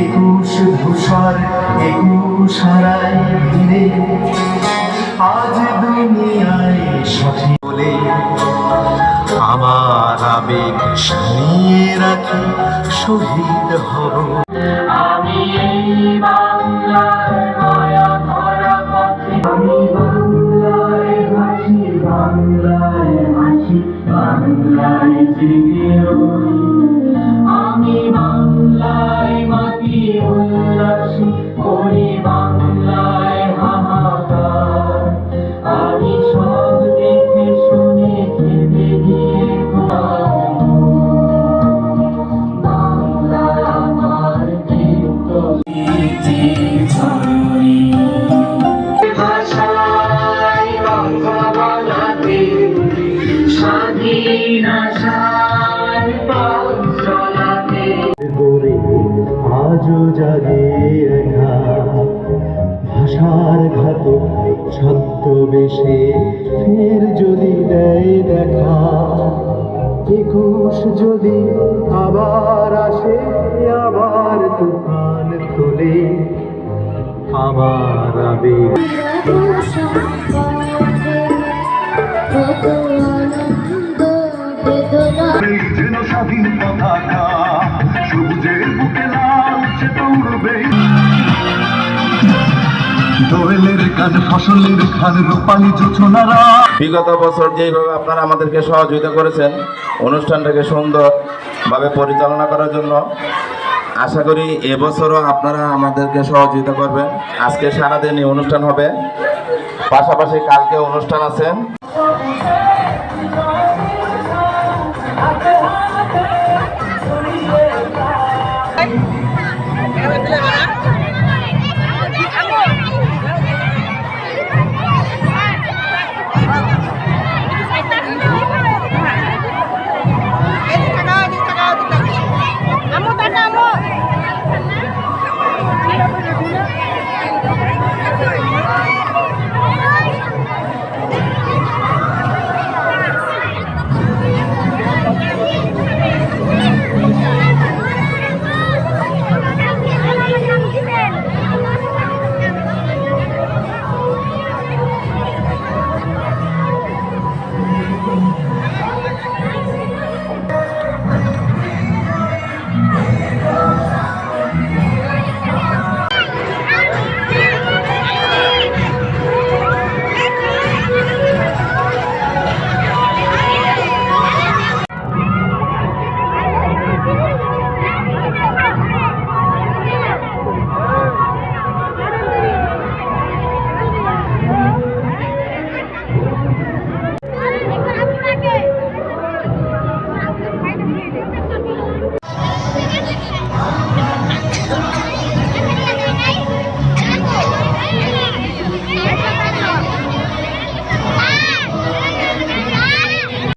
একুশ ধূসর একুশ দিনে। আজ দুনিয়ায় সঠিক বলে আমার আবেগ সানিয়ে রাখি শহীদ হব। বাংলায় জেগে রই আমি বাংলায় মাটি উল্লাস। পথ আজও জাগে রেখা ভাষার ঘাত ছদ্মবেশে ফের যদি দেয় দেখা একুশ যদি আবার আসে আবার তুফান তোলে আমার আবেগ বিগত বছর যেভাবে আপনারা আমাদেরকে সহযোগিতা করেছেন, অনুষ্ঠানটাকে সুন্দরভাবে পরিচালনা করার জন্য, আশা করি এবছরও আপনারা আমাদেরকে সহযোগিতা করবেন। আজকে সারাদিন এই অনুষ্ঠান হবে। পাশাপাশি কালকে অনুষ্ঠান আছে।